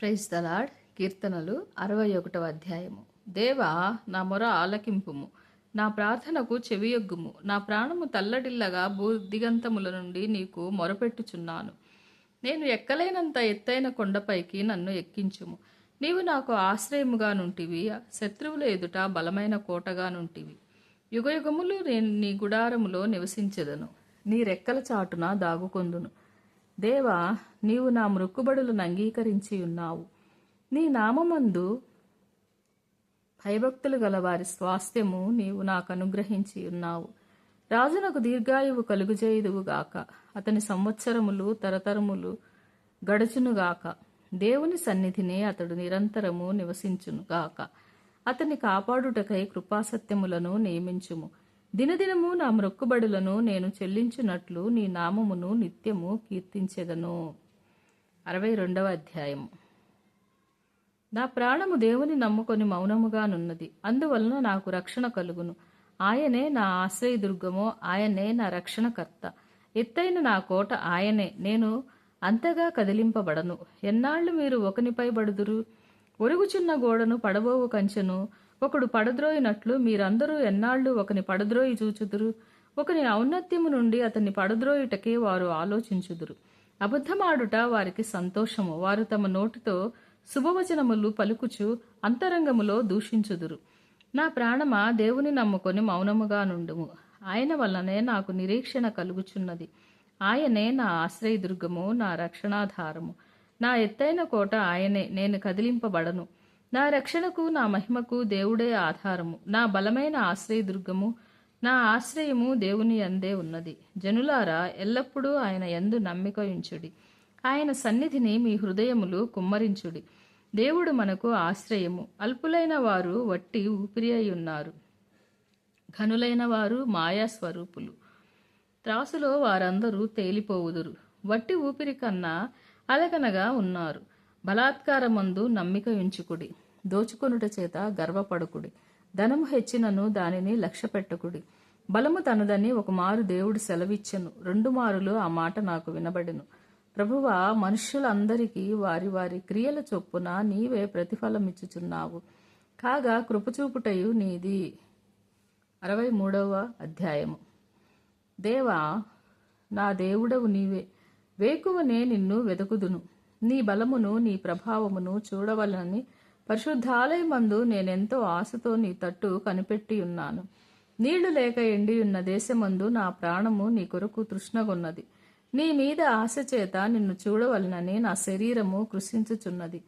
Praise the Lord కీర్తనలు అరవై ఒకటవ అధ్యాయము. దేవా నా మొర ఆలకింపుము. నా ప్రార్థనకు చెవియొగ్గుము. నా ప్రాణము తల్లడిల్లగా భూ నుండి నీకు మొరపెట్టుచున్నాను. నేను ఎక్కలేనంత ఎత్తైన కొండపైకి నన్ను ఎక్కించుము. నీవు నాకు ఆశ్రయముగా నుంటివి శత్రువుల ఎదుట బలమైన కోటగా నుంటివి. యుగయుగములు నేను నీ గుడారములో నివసించెదను. నీ రెక్కల చాటున దాగుకొందును. దేవా నీవు నా మృక్కుబడులను అంగీకరించి ఉన్నావు. నీ నామందు భయభక్తులు గల వారి స్వాస్థ్యము నీవు నాకు అనుగ్రహించి ఉన్నావు. రాజునకు దీర్ఘాయువు కలుగుజేయుదువుగాక అతని సంవత్సరములు తరతరములు గడచునుగాక దేవుని సన్నిధిని అతడు నిరంతరము నివసించునుగాక అతని కాపాడుటకై కృపాసత్యములను నియమించుము. దినదినము నా మొక్కుబడులను నేను చెల్లించున్నట్లు నీ నామమును నిత్యము కీర్తించెదను. అరవై రెండవ అధ్యాయం. నా ప్రాణము దేవుని నమ్ముకొని మౌనముగానున్నది అందువలన నాకు రక్షణ కలుగును. ఆయనే నా ఆశ్రయదుర్గమో ఆయనే నా రక్షణకర్త. ఎత్తైన నా కోట ఆయనే. నేను అంతగా కదిలింపబడను. ఎన్నాళ్ళు మీరు ఒకనిపై బడుదురు ఒరుగుచున్న గోడను పడబోవు కంచెను ఒకడు పడద్రోయినట్లు మీరందరూ ఎన్నాళ్ళు ఒకని పడద్రోయి చూచుదురు. ఒకని ఔన్నత్యము నుండి అతన్ని పడద్రోయుటకే వారు ఆలోచించుదురు. అబద్ధమాడుట వారికి సంతోషము. వారు తమ నోటితో శుభవచనములు పలుకుచు అంతరంగములో దూషించుదురు. నా ప్రాణమా దేవుని నమ్ముకొని మౌనముగా నుండుము. ఆయన వల్లనే నాకు నిరీక్షణ కలుగుచున్నది. ఆయనే నా ఆశ్రయదుర్గము నా రక్షణాధారము. నా ఎత్తైన కోట ఆయనే. నేను కదిలింపబడను. నా రక్షణకు నా మహిమకు దేవుడే ఆధారము. నా బలమైన ఆశ్రయదుర్గము నా ఆశ్రయము దేవుని అందే ఉన్నది. జనులారా ఎల్లప్పుడూ ఆయన ఎందు నమ్మిక ఉంచుడి. ఆయన సన్నిధిని మీ హృదయములు కుమ్మరించుడి. దేవుడు మనకు ఆశ్రయము. అల్పులైన వారు వట్టి ఊపిరి అయి ఉన్నారు. ఘనులైన వారు మాయా స్వరూపులు. త్రాసులో వారందరూ తేలిపోవుదురు. వట్టి ఊపిరి కన్నా అలగనగా ఉన్నారు. బలాత్కారమందు నమ్మిక ఉంచుకుడి. దోచుకొనుట చేత గర్వపడుకుడి. ధనము హెచ్చినను దానిని లక్ష్య పెట్టకుడి బలము తనదని ఒక మారు దేవుడు సెలవిచ్చెను. రెండు మారులు ఆ మాట నాకు వినబడెను. ప్రభువ మనుష్యులందరికీ వారి వారి క్రియల చొప్పున నీవే ప్రతిఫలమిచ్చుచున్నావు. కాగా కృపచూపుటయు నీది. అరవై మూడవ అధ్యాయము. దేవా నా దేవుడవు నీవే. వేకువనే నిన్ను వెతుకుదును నీ బలమును నీ ప్రభావమును చూడవలనని పరిశుద్ధాలయమందు నేనెంతో ఆశతో నీ తట్టు కనిపెట్టి ఉన్నాను నీళ్ళు లేక ఎండి ఉన్న దేశమందు నా ప్రాణము నీ కొరకు తృష్ణగొన్నది. నీ మీద ఆశ చేత నిన్ను చూడవలనని నా శరీరము కృషించుచున్నది.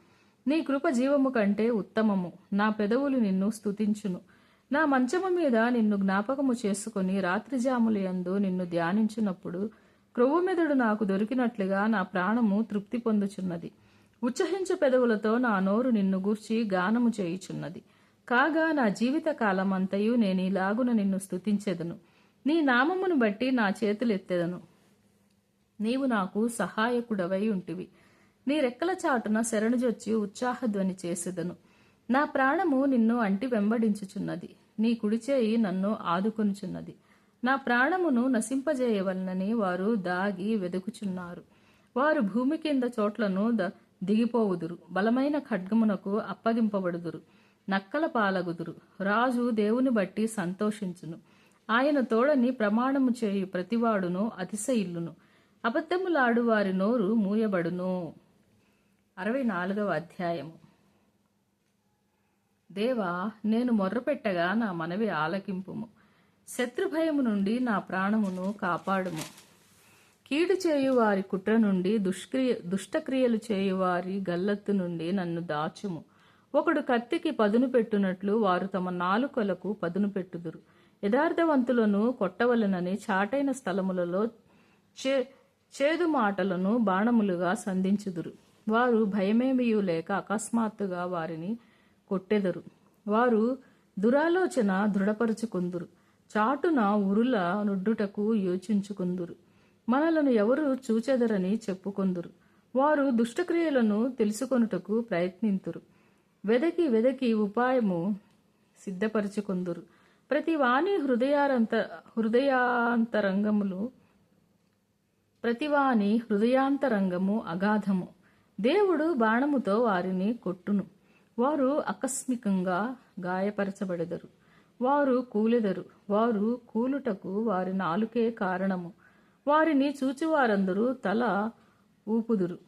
నీ కృప జీవము కంటే ఉత్తమము. నా పెదవులు నిన్ను స్తుతించును. నా మంచము మీద నిన్ను జ్ఞాపకము చేసుకుని రాత్రిజాములు యందు నిన్ను ధ్యానించినప్పుడు క్రొవ్వు మెదడు నాకు దొరికినట్లుగా నా ప్రాణము తృప్తి పొందుచున్నది. ఉత్సహించ పెదవులతో నా నోరు నిన్ను గూర్చి గానము చేయుచున్నది. కాగా నా జీవిత కాలమంతయు నేను ఇలాగున నిన్ను స్థుతించెదను నీ నామమును బట్టి నా చేతులెత్తెదను. నీవు నాకు సహాయకుడవై ఉంటివి. నీ రెక్కల చాటున శరణుజొచ్చి ఉత్సాహధ్వని చేసేదను. నా ప్రాణము నిన్ను అంటి వెంబడించుచున్నది నీ కుడిచేయి నన్ను ఆదుకొనుచున్నది. నా ప్రాణమును నశింపజేయవలనని వారు దాగి వెదుకుచున్నారు. వారు భూమి కింద చోట్లను ద దిగిపోవుదురు. బలమైన ఖడ్గమునకు అప్పగింపబడుదురు. నక్కల పాలగుదురు. రాజు దేవుని బట్టి సంతోషించును. ఆయన తోడని ప్రమాణము చేయు ప్రతివాడును అతిశయిల్లును. అబద్ధములాడు వారి నోరు మూయబడును. అరవై నాలుగవ అధ్యాయము. దేవా నేను మొర్రపెట్టగా నా మనవి ఆలకింపుము. శత్రుభయము నుండి నా ప్రాణమును కాపాడుము. కీడు చేయు వారి కుట్ర నుండి దుష్క్రియ దుష్టక్రియలు చేయు వారి గల్లత్తు నుండి నన్ను దాచుము. ఒకడు కత్తికి పదును పెట్టునట్లు వారు తమ నాలుకలకు పదును పెట్టుదురు. యథార్థవంతులను కొట్టవలనని చాటైన స్థలములలో చే చేదు మాటలను బాణములుగా సంధించుదురు. వారు భయమేమియూ లేక అకస్మాత్తుగా వారిని కొట్టెదరు. వారు దురాలోచన దృఢపరుచుకుందురు. చాటున ఉరుల నుడ్డుటకు యోచించుకుందురు. మనలను ఎవరు చూచెదరని చెప్పుకొందురు. వారు దుష్టక్రియలను తెలుసుకొనుటకు ప్రయత్నింతురు. వెదకి వెదకి ఉపాయము సిద్ధపరచుకొందురు. ప్రతి వాణి హృదయారంత హృదయాంతరంగములు ప్రతివాని హృదయాంతరంగము అగాధము. దేవుడు బాణముతో వారిని కొట్టును. వారు ఆకస్మికంగా గాయపరచబడెదరు. వారు కూలెదరు. వారు కూలుటకు వారి నాలుకే కారణము. వారిని చూచివారందరూ తల ఊపుదురు.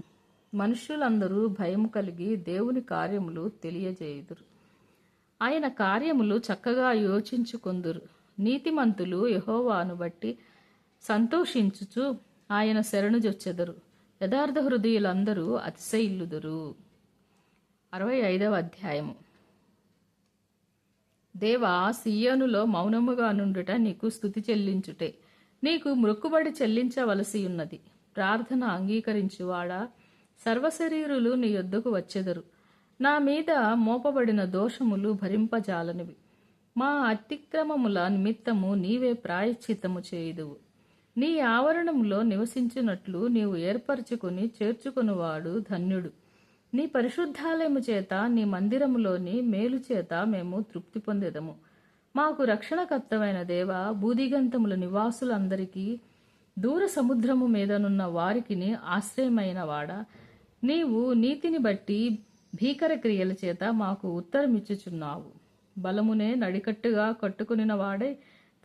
మనుష్యులందరూ భయం కలిగి దేవుని కార్యములు తెలియజేయుదురు. ఆయన కార్యములు చక్కగా యోచించుకుందురు. నీతిమంతులు యహోవాను బట్టి సంతోషించుచు ఆయన శరణుజొచ్చెదరు యథార్థ హృదయులందరూ అతిశయిల్లుదురు. అరవై ఐదవ అధ్యాయము. దేవా సియోనులో మౌనముగా నుండుట నీకు స్థుతి చెల్లించుటే. నీకు మృక్కుబడి చెల్లించవలసి ఉన్నది. ప్రార్థన అంగీకరించువాడా? సర్వశరీరులు నీ యొద్దకు వచ్చెదరు. నా మీద మోపబడిన దోషములు భరింపజాలనివి. మా అతిక్రమముల నిమిత్తము నీవే ప్రాయశ్చిత్తము చేయుదువు. నీ ఆవరణములో నివసించినట్లు నీవు ఏర్పరచుకుని చేర్చుకునివాడు ధన్యుడు. నీ పరిశుద్ధాలయము చేత నీ మందిరములోని మేలు చేత మేము తృప్తి పొందేదము. మాకు రక్షణకర్తమైన దేవ బూదిగంతముల నివాసులందరికీ దూర సముద్రము మీదనున్న వారికిని ఆశ్రయమైన వాడా. నీవు నీతిని బట్టి భీకర క్రియల చేత మాకు ఉత్తరమిచ్చుచున్నావు. బలమునే నడికట్టుగా కట్టుకునిన వాడే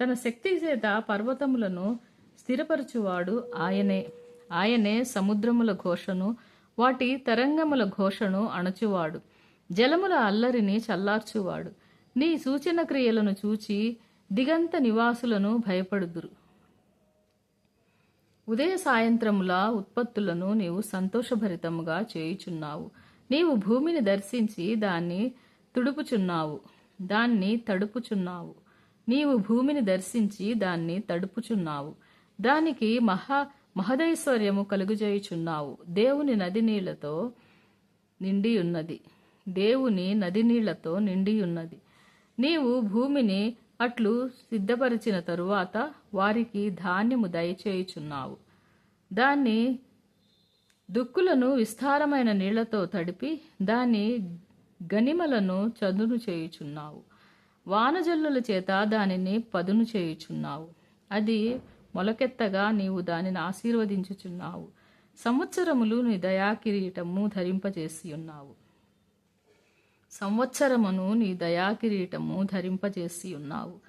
తన శక్తి చేత పర్వతములను స్థిరపరచువాడు ఆయనే. ఆయనే సముద్రముల ఘోషను వాటి తరంగముల ఘోషను అణచువాడు. జలముల అల్లరిని చల్లార్చువాడు. నీ సూచన క్రియలను చూచి దిగంత నివాసులను భయపడుదురు. ఉదయ సాయంత్రముల ఉత్పత్తులను నీవు సంతోషభరితముగా చేయుచున్నావు. నీవు భూమిని దర్శించి దాన్ని తుడుపుచున్నావు. దాన్ని తడుపుచున్నావు. నీవు భూమిని దర్శించి దాన్ని తడుపుచున్నావు. దానికి మహా మహదైశ్వర్యము కలుగుజేయుచున్నావు. దేవుని నది నీళ్ళతో నిండి ఉన్నది దేవుని నది నీళ్ళతో నిండి ఉన్నది నీవు భూమిని అట్లు సిద్ధపరిచిన తరువాత వారికి ధాన్యము దయచేయుచున్నావు. దాన్ని దుక్కులను విస్తారమైన నీళ్ళతో తడిపి దాని గనిమలను చదును చేయుచున్నావు. వానజల్లుల చేత దానిని పదును చేయుచున్నావు. అది మొలకెత్తగా నీవు దానిని ఆశీర్వదించుచున్నావు. సంవత్సరములు నీ దయాకిరీటము ధరింపజేసి ఉన్నావు సంవత్సరమును నీ దయాకిరీటము ధరింపజేసి ఉన్నావు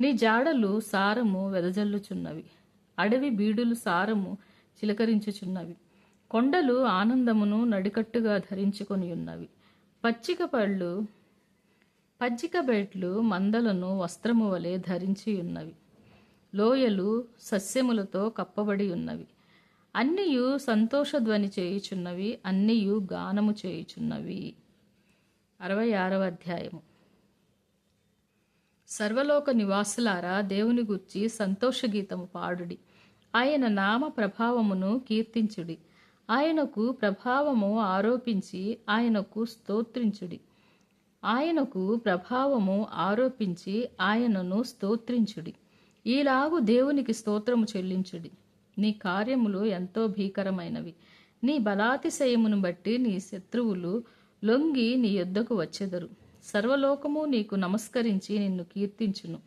నీ జాడలు సారము వెదజల్లుచున్నవి. అడవి బీడులు సారము చిలకరించుచున్నవి. కొండలు ఆనందమును నడికట్టుగా ధరించుకొని ఉన్నవి పచ్చిక పళ్ళు పచ్చిక బెట్లు మందలను వస్త్రము వలె ధరించి ఉన్నవి లోయలు సస్యములతో కప్పబడి ఉన్నవి. అన్నియు సంతోషధ్వని చేయుచున్నవి అన్నియు గానము చేయుచున్నవి. అరవై ఆరవ అధ్యాయము. సర్వలోక నివాసులారా దేవుని గుర్చి సంతోష గీతము పాడుడి. ఆయన నామ ప్రభావమును కీర్తించుడి. ఆయనకు ప్రభావము ఆరోపించి ఆయనకు స్తోత్రించుడి. ఆయనకు ప్రభావము ఆరోపించి ఆయనను స్తోత్రించుడి. ఈలాగు దేవునికి స్తోత్రము చెల్లించుడి. నీ కార్యములు ఎంతో భీకరమైనవి. నీ బలాతిశయమును బట్టి నీ శత్రువులు లొంగి నీ యొద్దకు వచ్చెదరు. సర్వలోకము నీకు నమస్కరించి నిన్ను కీర్తించును.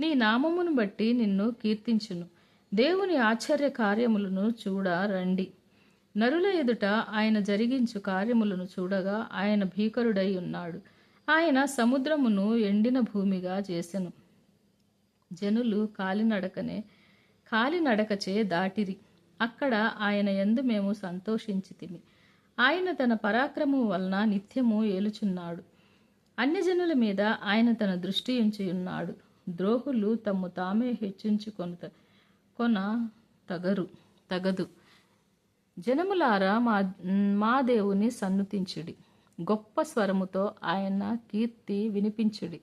నీ నామమును బట్టి నిన్ను కీర్తించును. దేవుని ఆశ్చర్య కార్యములను చూడ రండి. నరుల ఎదుట ఆయన జరిగించు కార్యములను చూడగా ఆయన భీకరుడై ఉన్నాడు. ఆయన సముద్రమును ఎండిన భూమిగా చేసెను. జనులు కాలినడకనే కాలినడకచే దాటిరి. అక్కడ ఆయన ఎందు మేము సంతోషించితిమి. ఆయన తన పరాక్రమం వలన నిత్యము ఏలుచున్నాడు. అన్యజనుల మీద ఆయన తన దృష్టి ఉంచి ఉన్నాడు ద్రోహులు తమ్ము తామే హెచ్చించుకొన కొన తగరు తగదు. జనములారా మా మా దేవుని సన్నుతించుడి. గొప్ప స్వరముతో ఆయన కీర్తి వినిపించుడి.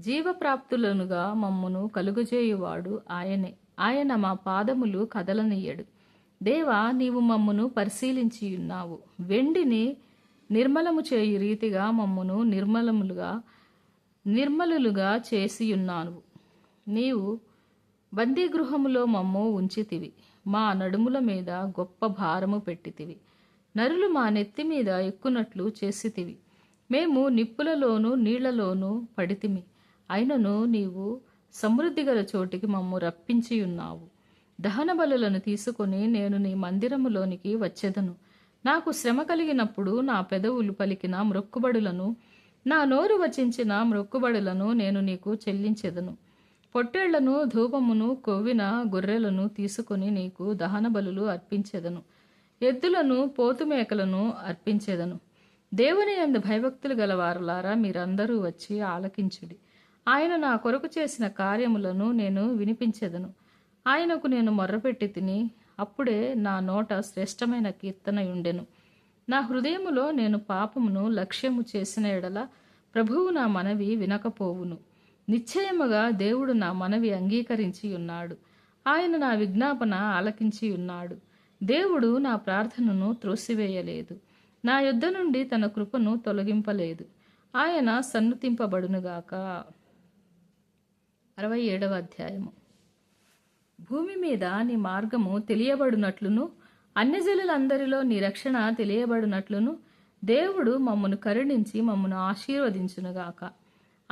జీవప్రాప్తులనుగా మమ్మును కలుగజేయువాడు ఆయనే. ఆయన మా పాదములు కదలనీయడు. దేవా నీవు మమ్మును పరిశీలించి ఉన్నావు వెండిని నిర్మలము చేయు రీతిగా మమ్మును నిర్మలములుగా నిర్మలులుగా చేసి ఉన్నాను నీవు బందీగృహములో మమ్ము ఉంచితివి. మా నడుముల మీద గొప్ప భారము పెట్టితివి. నరులు మా నెత్తి మీద ఎక్కునట్లు చేసితివి. మేము నిప్పులలోనూ నీళ్ళలోనూ పడితిమి. అయినను నీవు సమృద్ధి గల చోటికి మమ్ము రప్పించి ఉన్నావు. దహన బలులను తీసుకొని నేను నీ మందిరములోనికి వచ్చేదను. నాకు శ్రమ కలిగినప్పుడు నా పెదవులు పలికిన మ్రొక్కుబడులను నా నోరు వచించిన మ్రొక్కుబడులను నేను నీకు చెల్లించెదను. పొట్టేళ్ళను ధూపమును కొవ్విన గొర్రెలను తీసుకొని నీకు దహన బలులు అర్పించెదను. ఎద్దులను పోతుమేకలను అర్పించెదను. దేవుని యందు భయభక్తులు గలవారులారా మీరందరూ వచ్చి ఆలకించుడి. ఆయన నా కొరకు చేసిన కార్యములను నేను వినిపించెదను. ఆయనకు నేను మొర్రపెట్టి తిని అప్పుడే నా నోట శ్రేష్టమైన కీర్తన ఉండెను నా హృదయములో నేను పాపమును లక్ష్యము చేసిన ఎడల ప్రభువు నా మనవి వినకపోవును. నిశ్చయముగా దేవుడు నా మనవి అంగీకరించి ఉన్నాడు ఆయన నా విజ్ఞాపన ఆలకించి ఉన్నాడు దేవుడు నా ప్రార్థనను త్రోసివేయలేదు. నా యుద్ధ నుండి తన కృపను తొలగింపలేదు. ఆయన సన్నతింపబడునుగాక. అరవై ఏడవ అధ్యాయము. భూమి మీద నీ మార్గము తెలియబడునట్లును అన్యజనులందరిలో నీ రక్షణ తెలియబడునట్లును దేవుడు మమ్మను కరుణించి మమ్మను ఆశీర్వదించునుగాక.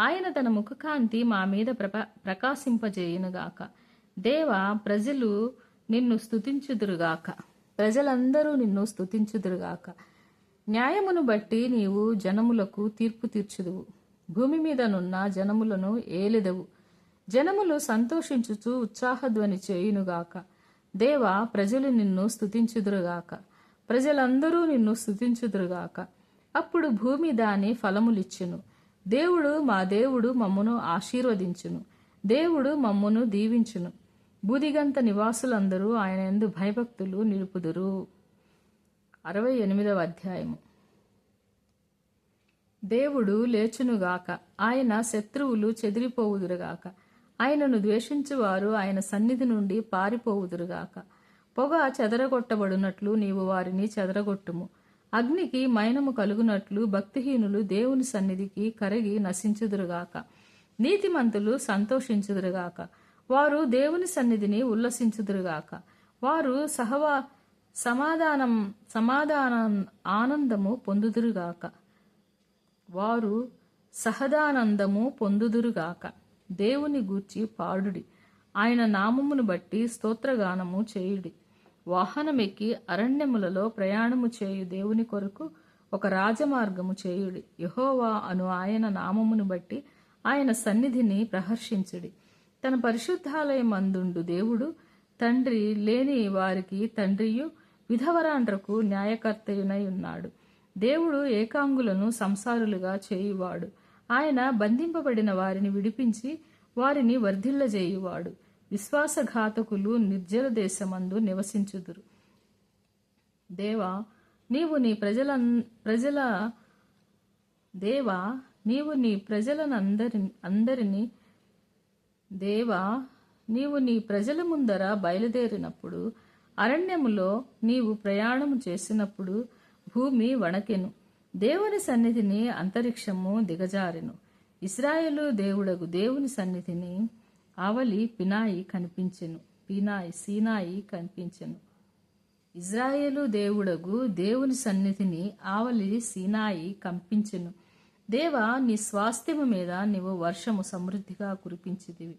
ఆయన తన ముఖకాంతి మా మీద ప్రప ప్రకాశింపజేయునుగాక. దేవ ప్రజలు నిన్ను స్తుతించుదురుగాక. ప్రజలందరూ నిన్ను స్తుతించుదురుగాక. న్యాయమును బట్టి నీవు జనములకు తీర్పు తీర్చుదువు. భూమి మీదనున్న జనములను ఏలెదవు. జనములు సంతోషించుచు ఉత్సాహధ్వని చేయునుగాక. దేవ ప్రజలు నిన్ను స్తుతించుదురుగాక. ప్రజలందరూ నిన్ను స్థుతించుదురుగాక అప్పుడు భూమి దాని ఫలములిచ్చును. దేవుడు మా దేవుడు మమ్మును ఆశీర్వదించును. దేవుడు మమ్మును దీవించును. బూదిగంత నివాసులందరూ ఆయన ఎందు భయభక్తులు నిలుపుదురు. అరవై ఎనిమిదవ అధ్యాయము. దేవుడు లేచునుగాక. ఆయన శత్రువులు చెదిరిపోవుదురుగాక. ఆయనను ద్వేషించువారు ఆయన సన్నిధి నుండి పారిపోవుదురుగాక. పొగ చెదరగొట్టబడినట్లు నీవు వారిని చెదరగొట్టుము. అగ్నికి మైనము కలుగునట్లు భక్తిహీనులు దేవుని సన్నిధికి కరిగి నశించుదురుగాక. నీతిమంతులు సంతోషించుదురుగాక. వారు దేవుని సన్నిధిని ఉల్లసించుదురుగాక. వారు సహవా సమాధానం సమాధానం ఆనందము పొందుదురుగాక. వారు సహదానందము పొందుదురుగాక. దేవుని గూర్చి పాడుడి. ఆయన నామమును బట్టి స్తోత్రగానము చేయుడి. వాహనమెక్కి అరణ్యములలో ప్రయాణము చేయు దేవుని కొరకు ఒక రాజమార్గము చేయుడి. యహోవా అను ఆయన నామమును బట్టి ఆయన సన్నిధిని ప్రహర్షించుడి. తన పరిశుద్ధాలయం అందుండు దేవుడు తండ్రి లేని వారికి తండ్రియు విధవరాండ్రకు న్యాయకర్తయునై ఉన్నాడు. దేవుడు ఏకాంగులను సంసారులుగా చేయువాడు. ఆయన బంధింపబడిన వారిని విడిపించి వారిని వర్ధిల్లజేయువాడు. విశ్వాసఘాతకులు నిర్జల దేశమందు నివసించుదురు. దేవా నీవు నీ ప్రజల ప్రజల దేవా నీవు నీ ప్రజలనందరి అందరినీ దేవా నీవు నీ ప్రజల ముందర బయలుదేరినప్పుడు అరణ్యములో నీవు ప్రయాణము చేసినప్పుడు భూమి వణకెను. దేవుని సన్నిధిని అంతరిక్షము దిగజారెను. ఇస్రాయేలు దేవుడగు దేవుని సన్నిధిని ఆవలి పినాయి కనిపించెను. పినాయి సీనాయి కనిపించెను. ఇజ్రాయేలు దేవుడగు దేవుని సన్నిధిని ఆవలి సీనాయి కంపించెను. దేవా నీ స్వాస్థ్యము మీద నీవు వర్షము సమృద్ధిగా కురిపించితివి.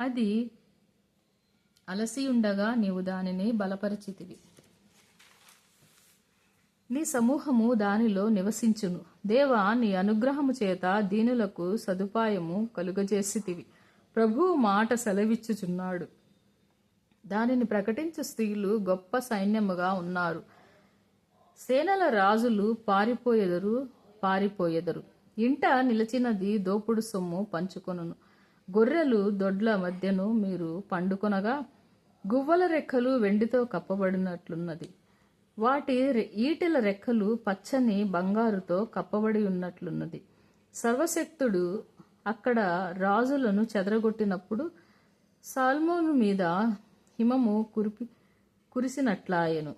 అది అలసి ఉండగా నీవు దానిని బలపరిచితివి. నీ సమూహము దానిలో నివసించును. దేవా నీ అనుగ్రహము చేత దీనులకు సదుపాయము కలుగజేసితివి. ప్రభువు మాట సెలవిచ్చుచున్నాడు. దానిని ప్రకటించు స్త్రీలు గొప్ప సైన్యముగా ఉన్నారు. సేనల రాజులు పారిపోయెదరు పారిపోయెదరు. ఇంట నిలిచినది దోపుడు సొమ్ము పంచుకొనును. గొర్రెలు దొడ్ల మధ్యను మీరు పండుకొనగా గువ్వల రెక్కలు వెండితో కప్పబడినట్లున్నది. వాటి రె- ఈటెల రెక్కలు పచ్చని బంగారుతో కప్పబడి ఉన్నట్లున్నది. సర్వశక్తుడు అక్కడ రాజులను చెదరగొట్టినప్పుడు సాల్మోను మీద హిమము కురిపి కురిసినట్లాయెను.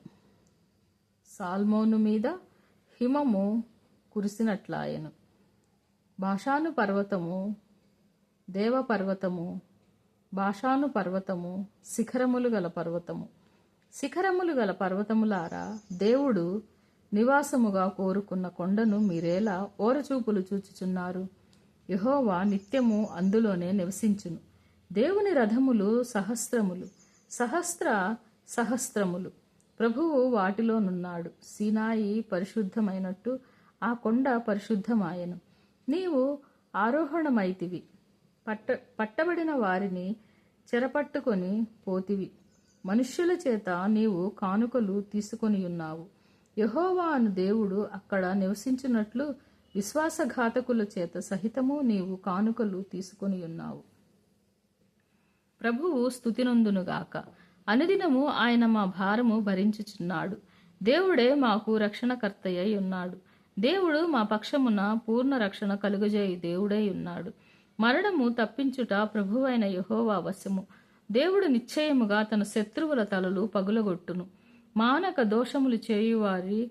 సాల్మోను మీద హిమము కురిసినట్లాయెను. భాషాను పర్వతము దేవ పర్వతము భాషాను పర్వతము శిఖరములు గల పర్వతము. శిఖరములు గల పర్వతములారా దేవుడు నివాసముగా కోరుకున్న కొండను మీరేలా ఓరచూపులు చూచుచున్నారు. యహోవా నిత్యము అందులోనే నివసించును. దేవుని రథములు సహస్రములు సహస్ర సహస్రములు. ప్రభువు వాటిలోనున్నాడు. సీనాయి పరిశుద్ధమైనట్టు ఆ కొండ పరిశుద్ధమాయను. నీవు ఆరోహణమైతివి. పట్ట పట్టబడిన వారిని చెరపట్టుకొని పోతివి. మనుష్యుల చేత నీవు కానుకలు తీసుకొని ఉన్నావు. యహోవా అను దేవుడు అక్కడ నివసించినట్లు విశ్వాసఘాతకుల చేత సహితము నీవు కానుకలు తీసుకొని ఉన్నావు. ప్రభువు స్థుతినందునుగాక అనుదినము ఆయన మా భారము భరించుచున్నాడు. దేవుడే మాకు రక్షణకర్తయ్యై ఉన్నాడు. దేవుడు మా పక్షమున పూర్ణ రక్షణ కలుగజేయి దేవుడై ఉన్నాడు. మరణము తప్పించుట ప్రభువైన యహోవా వశము. దేవుడు నిశ్చయముగా తన శత్రువుల తలలు పగులగొట్టును. మానక దోషములు చేయువారి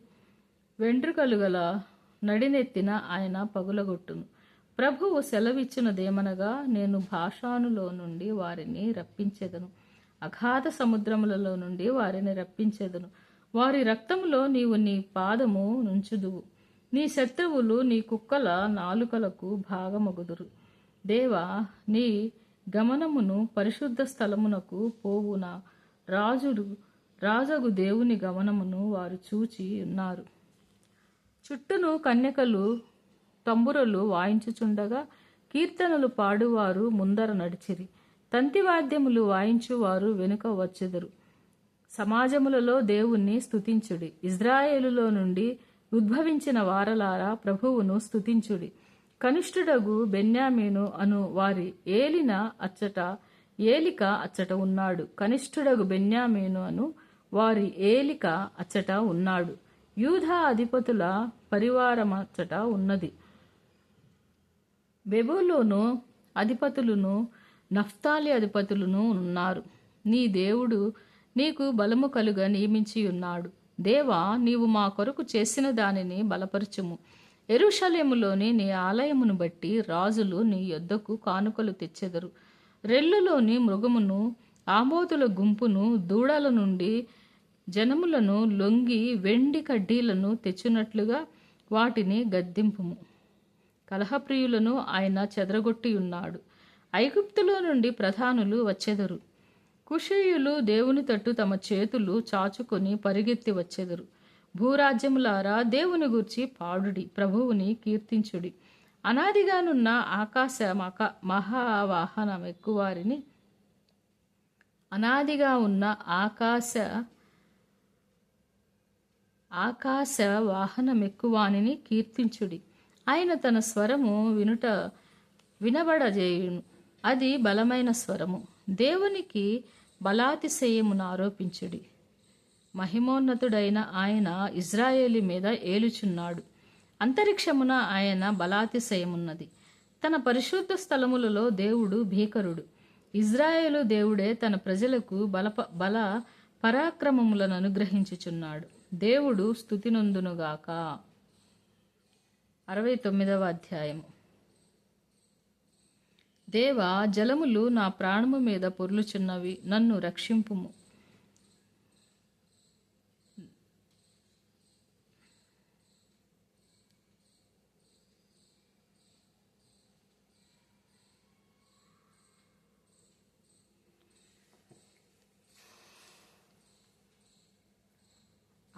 వెంట్రుకలు గల నడినెత్తిన ఆయన పగులగొట్టును. ప్రభువు సెలవిచ్చినదేమనగా నేను భాషానులో నుండి వారిని రప్పించెదను. అగాధ సముద్రములలో నుండి వారిని రప్పించెదను. వారి రక్తములో నీవు నీ పాదము నుంచుదువు. నీ శత్రువులు నీ కుక్కల నాలుకలకు భాగమగుదురు. దేవా నీ గమనమును పరిశుద్ధ స్థలమునకు పోవున రాజుడు రాజగు దేవుని గమనమును వారు చూచి ఉన్నారు. చుట్టూను కన్యకలు తంబురలు వాయించుచుండగా కీర్తనలు పాడువారు ముందర నడిచిరి. తంతివాద్యములు వాయించువారు వెనుక వచ్చెదరు. సమాజములలో దేవుణ్ణి స్థుతించుడి ఇజ్రాయేలులో నుండి ఉద్భవించిన వారలారా ప్రభువును స్థుతించుడి కనిష్ఠుడగు బెన్యామీను అను వారి ఏలిన అచ్చట ఏలిక అచ్చట ఉన్నాడు. కనిష్ఠుడగు బెన్యామీను అను వారి ఏలిక అచ్చట ఉన్నాడు. యూధా అధిపతుల పరివారమచ్చట ఉన్నది. బెబులోను అధిపతులను నఫ్తాలి అధిపతులను ఉన్నారు. నీ దేవుడు నీకు బలము కలుగా నియమించి ఉన్నాడు దేవా నీవు మా కొరకు చేసిన దానిని బలపరచుము. ఎరుషలేములోని నీ ఆలయమును బట్టి రాజులు నీ యొద్దకు కానుకలు తెచ్చెదరు. రెల్లులోని మృగమును ఆమోదుల గుంపును దూడల నుండి జనములను లొంగి వెండి కడ్డీలను తెచ్చినట్లుగా వాటిని గద్దింపుము. కలహప్రియులను ఆయన చెదరగొట్టి ఉన్నాడు ఐగుప్తులో నుండి ప్రధానులు వచ్చెదరు. కుషేయులు దేవుని తట్టు తమ చేతులు చాచుకొని పరిగెత్తి వచ్చెదరు. భూరాజ్యములారా దేవుని గూర్చి పాడుడి ప్రభువుని కీర్తించుడి. అనాదిగానున్న ఆకాశ మక మహావాహనం ఎక్కువారిని అనాదిగా ఉన్న ఆకాశ ఆకాశ వాహనమెక్కువానిని కీర్తించుడి. ఆయన తన స్వరము వినుట వినబడజేయును. అది బలమైన స్వరము. దేవునికి బలాతిశయమును ఆరోపించుడి. మహిమోన్నతుడైన ఆయన ఇజ్రాయేలి మీద ఏలుచున్నాడు. అంతరిక్షమున ఆయన బలాతిశయమున్నది. తన పరిశుద్ధ స్థలములలో దేవుడు భీకరుడు. ఇజ్రాయేలు దేవుడే తన ప్రజలకు బల బల పరాక్రమములను అనుగ్రహించుచున్నాడు. దేవుడు స్థుతినొందునుగాక. అరవై తొమ్మిదవ అధ్యాయము. దేవా జలములు నా ప్రాణము మీద పొర్లుచున్నవి నన్ను రక్షింపుము.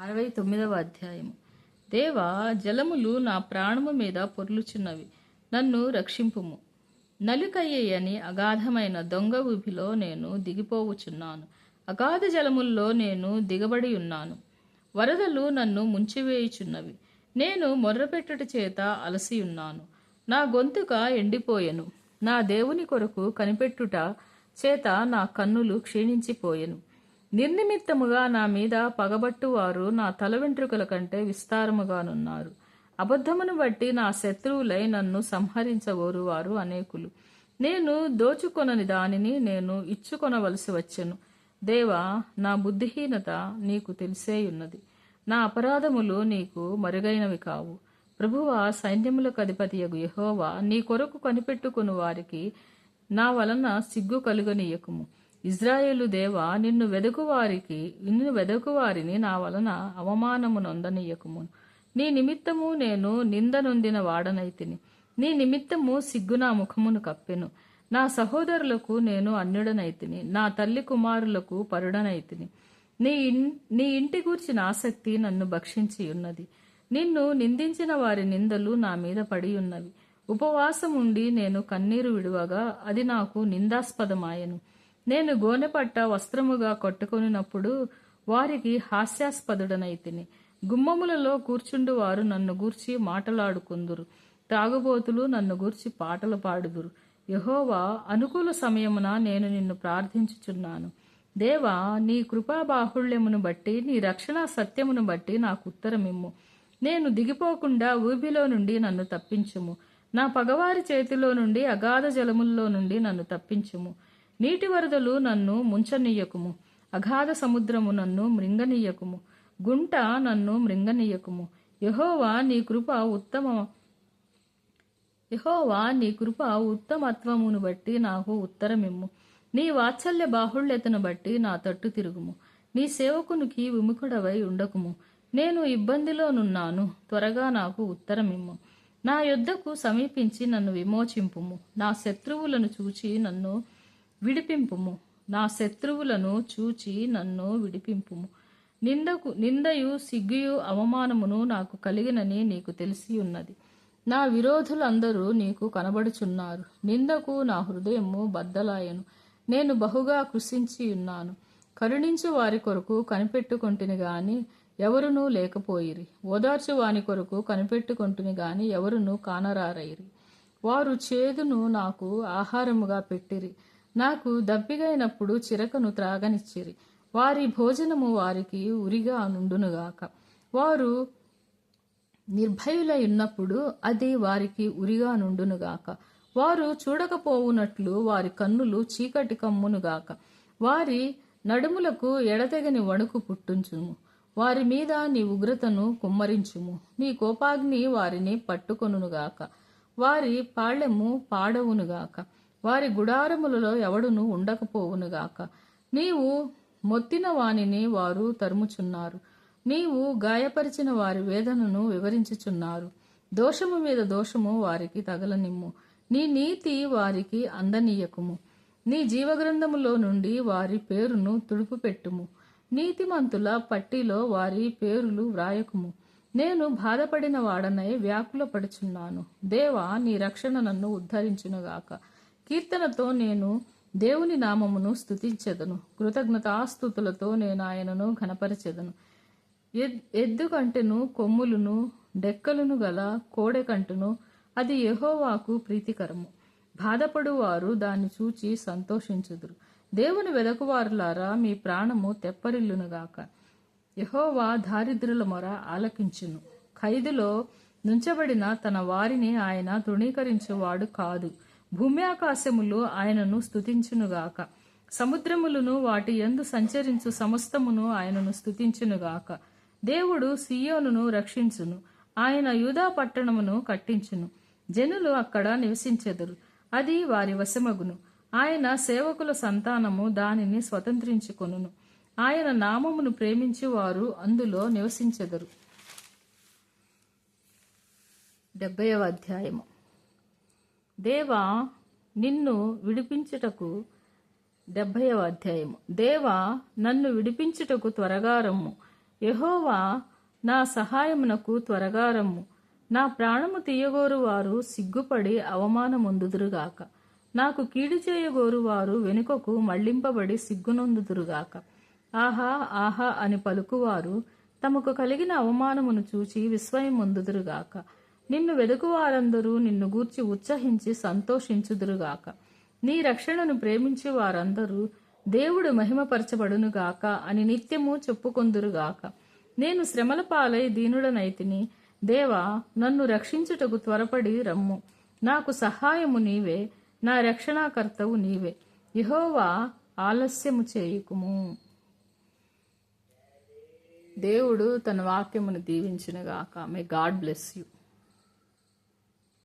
అరవై తొమ్మిదవ అధ్యాయము. దేవా జలములు నా ప్రాణము మీద పొర్లుచున్నవి నన్ను రక్షింపుము. నలుకయ్యని అగాధమైన దొంగ ఊపిలో నేను దిగిపోవుచున్నాను. అగాధ జలముల్లో నేను దిగబడి ఉన్నాను వరదలు నన్ను ముంచివేయుచున్నవి. నేను మొర్రపెట్టుట చేత అలసి ఉన్నాను నా గొంతుక ఎండిపోయెను. నా దేవుని కొరకు కనిపెట్టుట చేత నా కన్నులు క్షీణించిపోయెను. నిర్నిమిత్తముగా నా మీద పగబట్టువారు నా తల వెంట్రుకల కంటే విస్తారముగానున్నారు. అబద్ధమును బట్టి నా శత్రువులై నన్ను సంహరించబోరు వారు అనేకులు. నేను దోచుకొనని దానిని నేను ఇచ్చుకొనవలసి వచ్చెను. దేవా నా బుద్ధిహీనత నీకు తెలిసేయున్నది. నా అపరాధములు నీకు మరుగైనవి కావు. ప్రభువ సైన్యములకు అధిపతియగు యహోవా నీ కొరకు కనిపెట్టుకుని వారికి నా వలన సిగ్గు కలుగనీయకుము. ఇజ్రాయేలు దేవా నిన్ను వెదకువారికి నిన్ను వెదకువారిని నా వలన అవమానము నొందనీయకుము. నీ నిమిత్తము నేను నింద నొందిన వాడనైతిని నీ నిమిత్తము సిగ్గు నా ముఖమును కప్పెను. నా సహోదరులకు నేను అన్యుడనైతిని నా తల్లి కుమారులకు పరుడనైతిని నీ ఇన్- నీ ఇంటి గూర్చిన ఆసక్తి నన్ను భక్షించి ఉన్నది నిన్ను నిందించిన వారి నిందలు నా మీద పడి ఉన్నవి ఉపవాసం ఉండి నేను కన్నీరు విడువగా అది నాకు నిందాస్పదమాయను. నేను గోనెపట్ట వస్త్రముగా కొట్టుకొనినప్పుడు వారికి హాస్యాస్పదుడనైతిని గుమ్మములలో కూర్చుండు వారు నన్ను గూర్చి మాటలాడుకుందురు తాగుబోతులు నన్ను గూర్చి పాటలు పాడుదురు. యహోవా అనుకూల సమయమున నేను నిన్ను ప్రార్థించుచున్నాను. దేవా నీ కృపా బాహుళ్యమును బట్టి నీ రక్షణ సత్యమును బట్టి నాకు ఉత్తరమిమ్ము. నేను దిగిపోకుండా ఊబిలో నుండి నన్ను తప్పించుము. నా పగవారి చేతిలో నుండి అగాధ జలముల్లో నుండి నన్ను తప్పించుము. నీటి వరదలు నన్ను ముంచనీయకుము. అగాధ సముద్రము నన్ను మృంగనీయకుము. గుంట నన్ను మృంగనీయకుము. యహోవా నీ కృప ఉత్తమ యహోవా నీ కృప ఉత్తమత్వమును బట్టి నాకు ఉత్తరమిమ్ము. నీ వాత్సల్య బాహుళ్యతను బట్టి నా తట్టు తిరుగుము. నీ సేవకునికి విముఖుడవై ఉండకుము. నేను ఇబ్బందిలోనున్నాను. త్వరగా నాకు ఉత్తరమిమ్ము. నా యొద్దకు సమీపించి నన్ను విమోచింపుము. నా శత్రువులను చూచి నన్ను విడిపింపుము. నా శత్రువులను చూచి నన్ను విడిపింపుము. నిందకు నిందయు సిగ్గుయు అవమానమును నాకు కలిగినని నీకు తెలిసి ఉన్నది. నా విరోధులందరూ నీకు కనబడుచున్నారు. నిందకు నా హృదయము బద్దలాయను. నేను బహుగా కృషించి ఉన్నాను. కరుణించు వారి కొరకు కనిపెట్టుకొంటిని గాని ఎవరునూ లేకపోయిరి. ఓదార్చు వాని కొరకు కనిపెట్టుకొంటిని గాని ఎవరునూ కానరారైరి. వారు చేదును నాకు ఆహారముగా పెట్టిరి. నాకు దప్పిగైనప్పుడు చిరకను త్రాగనిచ్చిరి. వారి భోజనము వారికి ఉరిగా నుండునుగాక. వారు నిర్భయులై ఉన్నప్పుడు అది వారికి ఉరిగా నుండునుగాక. వారు చూడకపోవునట్లు వారి కన్నులు చీకటి కమ్మునుగాక. వారి నడుములకు ఎడతెగని వణుకు పుట్టించుము. వారి మీద నీ ఉగ్రతను కుమ్మరించుము. నీ కోపాగ్ని వారిని పట్టుకొనుగాక వారి పాళ్యము పాడవునుగాక. వారి గుడారములలో ఎవడును ఉండకపోవునుగాక. నీవు మొత్తిన వానిని వారు తరుముచున్నారు. నీవు గాయపరిచిన వారి వేదనను వివరించుచున్నారు. దోషము మీద దోషము వారికి తగలనిమ్ము. నీ నీతి వారికి అందనీయకుము. నీ జీవగ్రంథములో నుండి వారి పేరును తుడుపు పెట్టుము నీతిమంతుల పట్టిలో వారి పేరులు వ్రాయకుము. నేను బాధపడిన వాడనై వ్యాకుల పడుచున్నాను దేవా నీ రక్షణ నన్ను ఉద్ధరించునుగాక. కీర్తనతో నేను దేవుని నామమును స్థుతించెదను కృతజ్ఞతాస్తుతులతో నేను ఆయనను ఘనపరచెదను. ఎద్- ఎద్దు కంటెను కొమ్ములను డెక్కలను గల కోడె కంటెను అది యహోవాకు ప్రీతికరము. బాధపడువారు దాన్ని చూచి సంతోషించుదురు. దేవుని వెదకువారులారా మీ ప్రాణము తెప్పరిల్లునుగాక యహోవా దారిద్రుల మొర ఆలకించును. ఖైదులో నుంచబడిన తన వారిని ఆయన తృణీకరించేవాడు కాదు. భూమి ఆకాశములు ఆయనను స్తుతించునుగాక. సముద్రములను వాటి యందు సంచరించు సమస్తమును ఆయనను స్థుతించునుగాక దేవుడు సియోనును రక్షించును. ఆయన యూదా పట్టణమును కట్టించును. జనులు అక్కడ నివసించెదరు. అది వారి వశమగును. ఆయన సేవకుల సంతానము దానిని స్వతంత్రించుకొనును. ఆయన నామమును ప్రేమించి వారు అందులో నివసించెదరు. డెబ్బైవ అధ్యాయము. దేవా నిన్ను విడిపించుటకు డెబ్భైవ అధ్యాయము. దేవా నన్ను విడిపించుటకు త్వరగా రమ్ము యహోవా నా సహాయమునకు త్వరగా రమ్ము నా ప్రాణము తీయగోరు వారు సిగ్గుపడి అవమానముందుదురుగాక. నాకు కీడు చేయగోరు వారు వెనుకకు మళ్ళింపబడి సిగ్గునొందుదురుగాక. ఆహా ఆహా అని పలుకువారు తమకు కలిగిన అవమానమును చూచి విస్మయం పొందుదురుగాక నిన్ను వెదుకువారందరూ నిన్ను గూర్చి ఉత్సహించి సంతోషించుదురుగాక. నీ రక్షణను ప్రేమించి వారందరూ దేవుడు మహిమపరచబడునుగాక అని నిత్యము చెప్పుకొందురుగాక. నేను శ్రమల పాలై దీనుడనైతిని దేవా నన్ను రక్షించుటకు త్వరపడి రమ్ము. నాకు సహాయము నీవే నా రక్షణాకర్తవు నీవే. యహోవా ఆలస్యము చేయుకుము. దేవుడు తన వాక్యమును దీవించునుగాక. May God bless you